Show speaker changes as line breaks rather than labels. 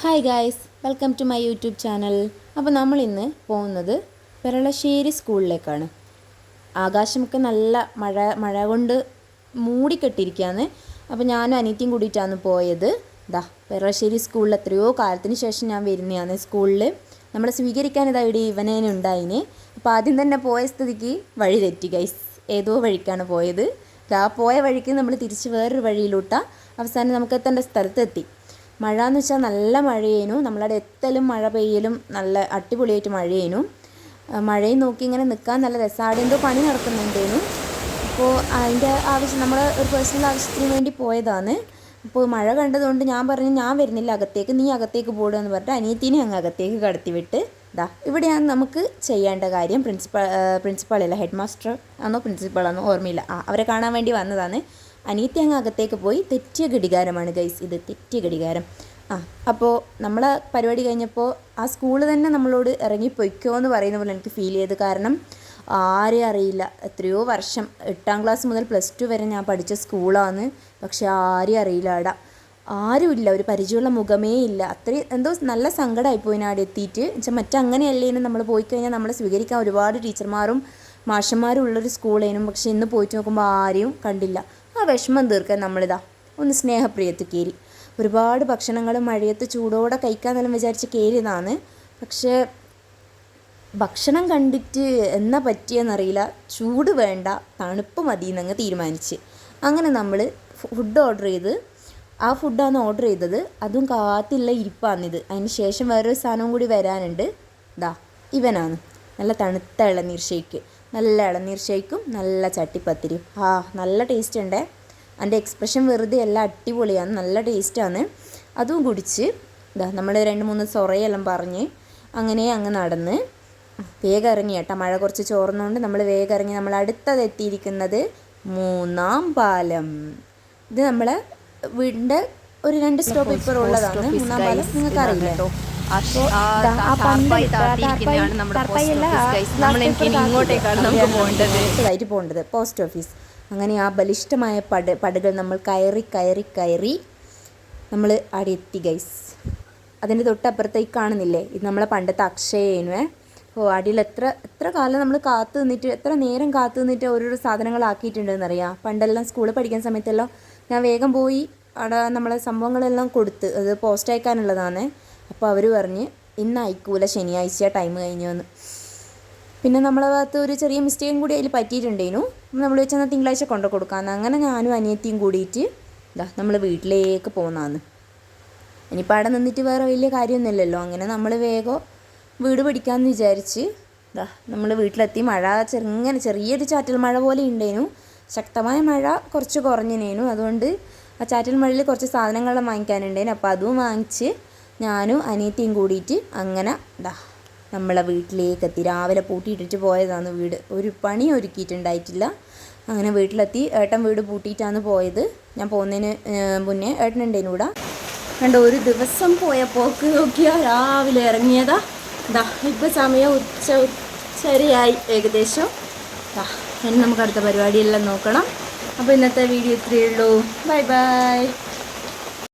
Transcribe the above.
Hi guys welcome to my YouTube channel അപ്പോൾ നമ്മൾ ഇന്ന് പോകുന്നത് പെരളശ്ശേരി സ്കൂളിലേക്കാണ്. ആകാശമൊക്കെ നല്ല മഴ മഴ കൊണ്ട് മൂടിക്കെട്ടിരിക്കുകയാണ്. അപ്പോൾ ഞാനും അനിയത്തിയും കൂടിയിട്ടാണ് പോയത്. ദാ പെരളശ്ശേരി സ്കൂളിൽ എത്രയോ കാലത്തിന് ശേഷം ഞാൻ വരുന്നതാണ് സ്കൂളിൽ നമ്മളെ സ്വീകരിക്കാൻ ഇതാ ഇവിടെ ഇവനേനെ ഉണ്ടായിന്. അപ്പോൾ ആദ്യം തന്നെ പോയ സ്ഥിതിക്ക് വഴി തെറ്റി ഗൈസ് ഏതോ വഴിക്കാണ് പോയത്. ആ പോയ വഴിക്ക് നമ്മൾ തിരിച്ച് വേറൊരു വഴിയിലൂട്ടാ. അവസാനം നമുക്ക് എത്തേണ്ട സ്ഥലത്തെത്തി. മഴ എന്ന് വെച്ചാൽ നല്ല മഴയേനു. നമ്മളവിടെ എത്തലും മഴ പെയ്യലും നല്ല അടിപൊളിയായിട്ട് മഴയേനു. മഴയും നോക്കി ഇങ്ങനെ നിൽക്കാൻ നല്ല രസമാണ് എന്തോ പണി നടക്കുന്നുണ്ടേനു. അപ്പോൾ അതിന്റെ ആവശ്യം നമ്മൾ ഒരു പേഴ്സണൽ ആവശ്യത്തിന് വേണ്ടി പോയതാണ്. അപ്പോൾ മഴ കണ്ടതുകൊണ്ട് ഞാൻ പറഞ്ഞു ഞാൻ വരുന്നില്ല അകത്തേക്ക് നീ അകത്തേക്ക് പോടുക എന്ന് പറഞ്ഞിട്ട് അനിയത്തിനെ അങ്ങ് അകത്തേക്ക് കടത്തി വിട്ട് ദാ ഇവിടെയാണ് നമുക്ക് ചെയ്യേണ്ട കാര്യം. പ്രിൻസിപ്പൾ പ്രിൻസിപ്പാളല്ല ഹെഡ് മാസ്റ്റർ ആണോ പ്രിൻസിപ്പാളാണോ ഓർമ്മയില്ല. ആ അവരെ കാണാൻ വേണ്ടി വന്നതാണ്. അനിയത്തി അങ്ങ് അകത്തേക്ക് പോയി തെറ്റിയ ഘടികാരമാണ് ഗൈസ്. ഇത് തെറ്റിയ ഘടികാരം ആ അപ്പോൾ നമ്മളെ പരിപാടി കഴിഞ്ഞപ്പോൾ ആ സ്കൂൾ തന്നെ നമ്മളോട് ഇറങ്ങിപ്പോയിക്കോ പൊയ്ക്കോ എന്ന് പറയുന്ന പോലെ എനിക്ക് ഫീൽ ചെയ്ത്. കാരണം ആരെയും അറിയില്ല. എത്രയോ വർഷം എട്ടാം ക്ലാസ് മുതൽ പ്ലസ് ടു വരെ ഞാൻ പഠിച്ച സ്കൂളാണ് പക്ഷേ ആരെയും അറിയില്ല അവിടെ ആരുമില്ല ഒരു പരിചയമുള്ള മുഖമേ ഇല്ല. അത്രയും എന്തോ നല്ല സങ്കടമായിപ്പോയി അവിടെ എത്തിയിട്ട് വെച്ചാൽ മറ്റങ്ങനെയല്ലേനും നമ്മൾ പോയി കഴിഞ്ഞാൽ നമ്മളെ സ്വീകരിക്കാൻ ഒരുപാട് ടീച്ചർമാരും മാഷന്മാരും ഉള്ളൊരു സ്കൂളേനും. പക്ഷേ ഇന്ന് പോയിട്ട് നോക്കുമ്പോൾ ആരെയും കണ്ടില്ല. ആ വിഷമം തീർക്കാൻ നമ്മളിതാ ഒന്ന് സ്നേഹപ്രിയത്ത് കയറി. ഒരുപാട് ഭക്ഷണങ്ങൾ മഴയത്ത് ചൂടോടെ കഴിക്കാന്നെല്ലാം വിചാരിച്ച് കയറിയതാണ്. പക്ഷേ ഭക്ഷണം കണ്ടിട്ട് എന്നാ പറ്റിയെന്നറിയില്ല. ചൂട് വേണ്ട തണുപ്പ് മതി എന്നങ്ങ് തീരുമാനിച്ച്. അങ്ങനെ നമ്മൾ ഫുഡ് ഓർഡർ ചെയ്ത് ആ ഫുഡാണ് ഓർഡർ ചെയ്തത്. അതും കാത്തില്ല ഇരിപ്പാന്നിത് അതിന് ശേഷം വേറൊരു സാധനവും കൂടി വരാനുണ്ട്. ദാ ഇവനാണ്. നല്ല തണുത്ത ഇളനീർ ഷേക്ക് നല്ല ഇളനീർ ഷേക്കും നല്ല ചട്ടിപ്പത്തിരിയും. ആ നല്ല ടേസ്റ്റ് ഉണ്ടേ. എന്റെ എക്സ്പ്രഷൻ വെറുതെ അല്ല അടിപൊളിയാണ്. നല്ല ടേസ്റ്റാണ് അതും കുടിച്ച് ഇതാ നമ്മൾ രണ്ട് മൂന്ന് സൊറയെല്ലാം പറഞ്ഞ് അങ്ങനെ അങ്ങ് നടന്ന് വേഗം ഇറങ്ങി കേട്ടോ. മഴ കുറച്ച് ചോർന്നുകൊണ്ട് നമ്മൾ വേഗം ഇറങ്ങി. നമ്മൾ അടുത്തത് എത്തിയിരിക്കുന്നത് മൂന്നാം പാലം ഇത് നമ്മളെ വീടിന്റെ ഒരു രണ്ട് സ്റ്റോപ്പ് ഇപ്പോൾ ഉള്ളതാണ്. മൂന്നാം പാലം നിങ്ങൾക്ക് അറിയില്ല പോകേണ്ടത്. പോസ്റ്റ് ഓഫീസ് അങ്ങനെ ആ ബലിഷ്ഠമായ പട് പടുകൾ നമ്മൾ കയറി കയറി കയറി നമ്മൾ അവിടെ എത്തി ഗൈസ് അതിന്റെ തൊട്ടപ്പുറത്തേക്ക് കാണുന്നില്ലേ? ഇത് നമ്മളെ പണ്ടത്തെ അക്ഷയേനുവേ ഓ അടിയിൽ എത്ര എത്ര കാലം നമ്മൾ കാത്ത് നിന്നിട്ട് എത്ര നേരം കാത്ത് നിന്നിട്ട് ഓരോരോ സാധനങ്ങളാക്കിയിട്ടുണ്ടെന്നറിയാം പണ്ടെല്ലാം സ്കൂളിൽ പഠിക്കുന്ന സമയത്തെല്ലാം ഞാൻ വേഗം പോയി അവിടെ നമ്മളെ സംഭവങ്ങളെല്ലാം കൊടുത്ത് അത് പോസ്റ്റ് അയക്കാനുള്ളതാണ്. അപ്പോൾ അവർ പറഞ്ഞ് ഇന്ന് അയക്കൂല ശനിയാഴ്ച ടൈം കഴിഞ്ഞു എന്ന് പിന്നെ നമ്മളെ ഭാഗത്ത് ഒരു ചെറിയ മിസ്റ്റേക്കും കൂടി അതിൽ പറ്റിയിട്ടുണ്ടേനു നമ്മൾ വെച്ചാൽ തിങ്കളാഴ്ച കൊണ്ടു കൊടുക്കാമെന്ന് അങ്ങനെ ഞാനും അനിയത്തിയും കൂടിയിട്ട് ഇതാ നമ്മൾ വീട്ടിലേക്ക് പോകുന്നതാണ് ഇനിയിപ്പോൾ അവിടെ നിന്നിട്ട് വേറെ വലിയ കാര്യമൊന്നുമില്ലല്ലോ. അങ്ങനെ നമ്മൾ വേഗം വീട് പിടിക്കാമെന്ന് വിചാരിച്ച് ഇതാ നമ്മൾ വീട്ടിലെത്തി. മഴ ചെറുങ്ങനെ ചെറിയൊരു ചാറ്റൽ മഴ പോലെ ഉണ്ടേനു ശക്തമായ മഴ കുറച്ച് കുറഞ്ഞിനേനു. അതുകൊണ്ട് ആ ചാറ്റൽ മഴയിൽ കുറച്ച് സാധനങ്ങളെല്ലാം വാങ്ങിക്കാനുണ്ടേനു അപ്പോൾ അതും വാങ്ങിച്ച് ഞാനും അനിയത്തിയും കൂടിയിട്ട് അങ്ങനെ ഇതാ നമ്മളെ വീട്ടിലേക്ക് എത്തി രാവിലെ പൂട്ടിയിട്ടിട്ട് പോയതാണ് വീട്. ഒരു പണി ഒരുക്കിയിട്ടുണ്ടായിട്ടില്ല. അങ്ങനെ വീട്ടിലെത്തി. ഏട്ടൻ വീട് പൂട്ടിയിട്ടാണ് പോയത്. ഞാൻ പോകുന്നതിന് മുന്നേ ഏട്ടനുണ്ടേനു ഇവിടെ കണ്ട ഒരു ദിവസം പോയ പോക്ക് നോക്കിയാൽ രാവിലെ ഇറങ്ങിയതാ. ദാ ഇപ്പം സമയം ഉച്ച ഉച്ചരയായി ഏകദേശം. ദാ ഇനി നമുക്ക് അടുത്ത പരിപാടിയെല്ലാം നോക്കണം. അപ്പോൾ ഇന്നത്തെ വീഡിയോ ഇത്രയേ ഉള്ളൂ. Bye bye.